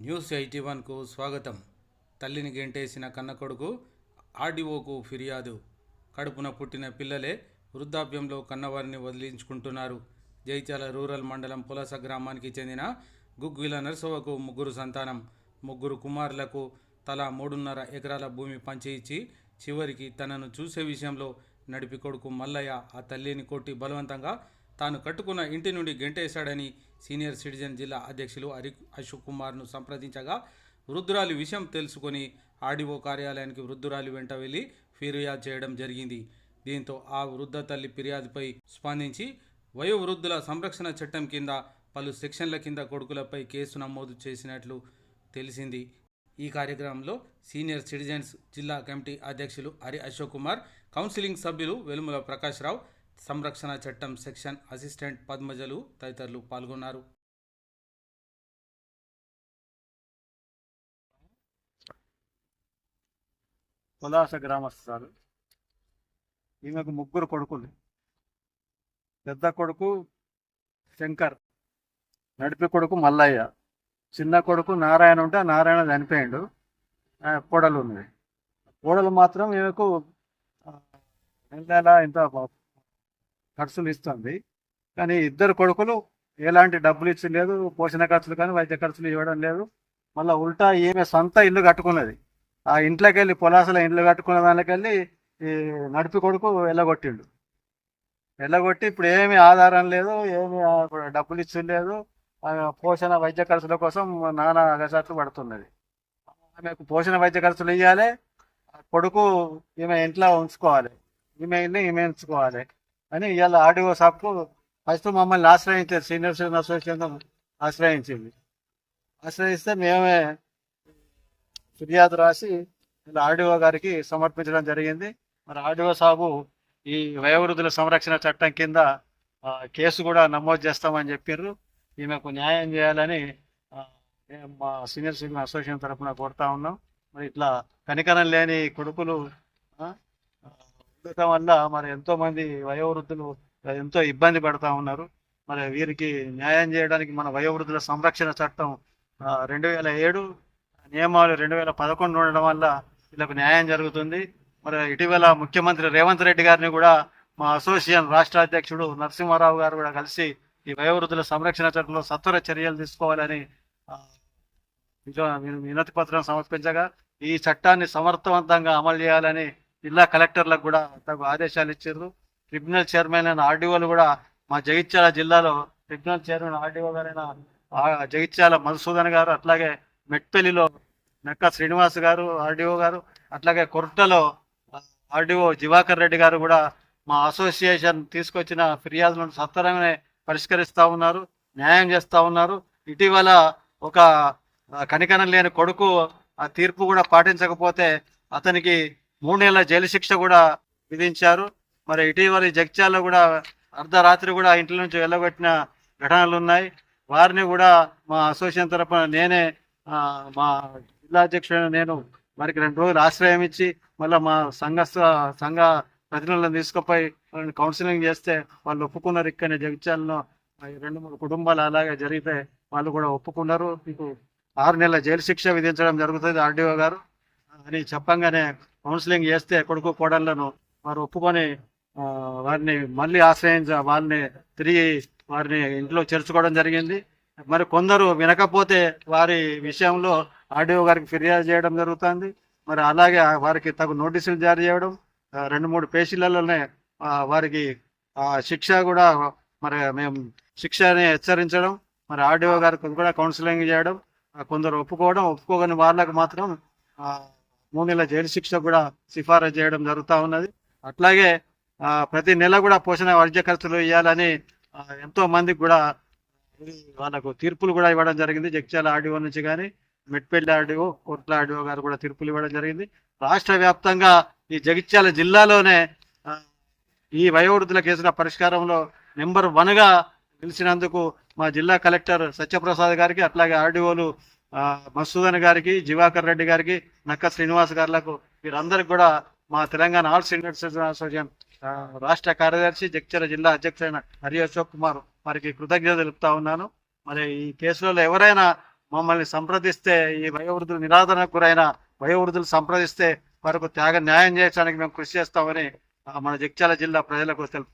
News eighty వన్కు స్వాగతం. తల్లిని గెంటేసిన కన్న కొడుకు ఆర్డీఓకు ఫిర్యాదు. కడుపున పుట్టిన పిల్లలే వృద్ధాప్యంలో కన్నవారిని వదిలించుకుంటున్నారు. జైత్యాల రూరల్ మండలం పులస గ్రామానికి చెందిన గుగ్గిల నర్సవకు ముగ్గురు సంతానం. ముగ్గురు కుమారులకు తలా మూడున్నర ఎకరాల భూమి పంచి ఇచ్చి చివరికి తనను చూసే విషయంలో నడిపి కొడుకు మల్లయ్య ఆ తల్లిని కొట్టి బలవంతంగా తాను కట్టుకున్న ఇంటి నుండి గెంటేశాడని సీనియర్ సిటిజన్ జిల్లా అధ్యక్షులు హరి అశోక్ కుమార్ను సంప్రదించగా వృద్ధురాలి విషయం తెలుసుకొని ఆర్డీఓ కార్యాలయానికి వృద్ధురాలి వెంట వెళ్ళి ఫిర్యాదు చేయడం జరిగింది. దీంతో ఆ వృద్ధ తల్లి ఫిర్యాదుపై స్పందించి వయోవృద్ధుల సంరక్షణ చట్టం కింద పలు సెక్షన్ల కింద కొడుకులపై కేసు నమోదు చేసినట్లు తెలిసింది. ఈ కార్యక్రమంలో సీనియర్ సిటిజన్స్ జిల్లా కమిటీ అధ్యక్షులు హరి అశోక్ కుమార్ కౌన్సిలింగ్ సభ్యులు వెలుముల ప్రకాష్ రావు సంరక్షణ చట్టం సెక్షన్ అసిస్టెంట్ పద్మజలు తదితరులు పాల్గొన్నారు. కులాస గ్రామస్తురాలు ఈమెకు ముగ్గురు కొడుకులు. పెద్ద కొడుకు శంకర్ నడిపి కొడుకు మల్లయ్య. చిన్న కొడుకు నారాయణ ఉంటే ఆ నారాయణ చనిపోయిండు. కోడలు ఉన్నది కోడలు మాత్రం ఈమెకు నెల నెల ఇంత ఖర్చులు ఇస్తుంది. కానీ ఇద్దరు కొడుకులు ఎలాంటి డబ్బులు ఇచ్చి లేదు పోషణ ఖర్చులు కానీ వైద్య ఖర్చులు ఇవ్వడం లేదు. మళ్ళీ ఉల్టా ఈమె సొంత ఇల్లు కట్టుకున్నది. ఆ ఇంట్లోకి వెళ్ళి పొలాసల ఇండ్లు కట్టుకున్న దానికి వెళ్ళి ఈ నడిపి కొడుకు వెళ్ళగొట్టిండు. వెళ్ళగొట్టి ఇప్పుడు ఏమి ఆధారం లేదు ఏమి డబ్బులు ఇచ్చలేదు ఆ పోషణ వైద్య ఖర్చుల కోసం నానా అగచాట్లు పడుతున్నది. ఆమెకు పోషణ వైద్య ఖర్చులు ఇవ్వాలి కొడుకు ఈమె ఇంట్లో ఉంచుకోవాలి. ఈమె ఇల్లు ఈమె ఉంచుకోవాలి. అని ఇవాళ ఆర్డీఓ షాప్కు ఫస్ట్ మమ్మల్ని ఆశ్రయించారు సీనియర్ సిటిజన్ అసోసియేషన్ ఆశ్రయించింది. ఆశ్రయిస్తే మేమే ఫిర్యాదు రాసి ఇలా ఆర్డీఓ గారికి సమర్పించడం జరిగింది. మరి ఆర్డీఓ సాబు ఈ వయోవృద్ధుల సంరక్షణ చట్టం కింద కేసు కూడా నమోదు చేస్తామని చెప్పారు ఈమెకు న్యాయం చేయాలని మేము మా సీనియర్ సిటిజన్ అసోసియేషన్ తరఫున కోరుతా ఉన్నాం. మరి ఇట్లా కనికరం లేని కొడుకులు ఉండటం వల్ల మరి ఎంతో మంది వయోవృద్ధులు ఎంతో ఇబ్బంది పడతా ఉన్నారు. మరి వీరికి న్యాయం చేయడానికి మన వయోవృద్ధుల సంరక్షణ చట్టం రెండు వేల ఏడు నియమాలు రెండు వేల పదకొండు ఉండడం వల్ల వీళ్ళకు న్యాయం జరుగుతుంది. మరి ఇటీవల ముఖ్యమంత్రి రేవంత్ రెడ్డి గారిని కూడా మా అసోసియేషన్ రాష్ట్ర అధ్యక్షుడు నరసింహారావు గారు కూడా కలిసి ఈ వయోవృద్ధుల సంరక్షణ చట్టంలో సత్వర చర్యలు తీసుకోవాలని వినతి పత్రం సమర్పించగా ఈ చట్టాన్ని సమర్థవంతంగా అమలు చేయాలని జిల్లా కలెక్టర్లకు కూడా తగు ఆదేశాలు ఇచ్చారు. ట్రిబ్యునల్ చైర్మన్ అయిన ఆర్డీఓలు కూడా మా జగిత్యాల జిల్లాలో ట్రిబ్యునల్ చైర్మన్ ఆర్డీఓ గారైన జగిత్యాల మధుసూదన్ గారు అట్లాగే మెట్పల్లిలో నక్క శ్రీనివాస్ గారు ఆర్డీఓ గారు అట్లాగే కొరటలో ఆర్డీఓ దివాకర్ రెడ్డి గారు కూడా మా అసోసియేషన్ తీసుకొచ్చిన ఫిర్యాదులను సత్వరమే పరిష్కరిస్తూ ఉన్నారు న్యాయం చేస్తూ ఉన్నారు. ఇటీవల ఒక కనికనం లేని కొడుకు ఆ తీర్పు కూడా పాటించకపోతే అతనికి మూడు నెలల జైలు శిక్ష కూడా విధించారు. మరి ఇటీవల ఈ కూడా అర్ధరాత్రి కూడా ఇంటి నుంచి వెళ్ళగొట్టిన ఘటనలు ఉన్నాయి వారిని కూడా మా అసోసియేషన్ తరపున నేనే మా జిల్లా అధ్యక్షుడు నేను వారికి రెండు రోజులు ఆశ్రయం ఇచ్చి మళ్ళీ మా సంఘ సంఘ ప్రతినిధులను తీసుకుపోయి వాళ్ళని కౌన్సిలింగ్ చేస్తే వాళ్ళు ఒప్పుకున్నారు ఇక్కడ జగిత్యాలను రెండు మూడు కుటుంబాలు అలాగే జరిగితే వాళ్ళు కూడా ఒప్పుకున్నారు. మీకు ఆరు నెలల జైలు శిక్ష విధించడం జరుగుతుంది ఆర్డీఓ గారు. అని చెప్పంగానే కౌన్సిలింగ్ చేస్తే కొడుకు కోడళ్ళను వారు ఒప్పుకొని వారిని మళ్ళీ ఆశ్రయించ వారిని తిరిగి వారిని ఇంట్లో చేర్చుకోవడం జరిగింది. మరి కొందరు వినకపోతే వారి విషయంలో ఆర్డీఓ గారికి ఫిర్యాదు చేయడం జరుగుతుంది. మరి అలాగే వారికి తగు నోటీసులు జారీ చేయడం రెండు మూడు పేషీలలోనే వారికి ఆ శిక్ష కూడా మరి మేము శిక్షని హెచ్చరించడం మరి ఆర్డీఓ గారికి కూడా కౌన్సిలింగ్ చేయడం కొందరు ఒప్పుకోవడం ఒప్పుకోని వాళ్ళకు మాత్రం మూడు నెలల జైలు శిక్ష కూడా సిఫారసు చేయడం జరుగుతూ ఉన్నది. అట్లాగే ప్రతి నెల కూడా పోషణ వైద్య ఖర్చులు ఇవ్వాలని ఎంతో మందికి కూడా వాళ్ళకు తీర్పులు కూడా ఇవ్వడం జరిగింది. జగిత్యాల ఆర్డీఓ నుంచి కానీ మెట్పల్లి ఆర్డీఓ కోట్ల ఆర్డీఓ గారు కూడా తీర్పులు ఇవ్వడం జరిగింది. రాష్ట్ర వ్యాప్తంగా ఈ జగిత్యాల జిల్లాలోనే ఈ వయోవృద్ధుల కేసుల పరిష్కారంలో నెంబర్ వన్గా నిలిచినందుకు మా జిల్లా కలెక్టర్ సత్యప్రసాద్ గారికి అట్లాగే ఆర్డీఓలు మసూదన్ గారికి జివాకర్ రెడ్డి గారికి నక్క శ్రీనివాస్ గారులకు వీరందరికి కూడా మా Telangana all senior citizen association రాష్ట్ర కార్యదర్శి జగిత్యాల జిల్లా అధ్యక్షుడైన హరి అశోక్ కుమార్ వారికి కృతజ్ఞత తెలుపుతా ఉన్నాను. మరి ఈ కేసులలో ఎవరైనా మమ్మల్ని సంప్రదిస్తే ఈ వయోవృద్ధులు నిరాధనకు గురైన వయోవృద్ధులు సంప్రదిస్తే వారికి త్యాగ న్యాయం చేయడానికి మేము కృషి చేస్తామని మన జగిత్యాల జిల్లా ప్రజలకు తెలుపు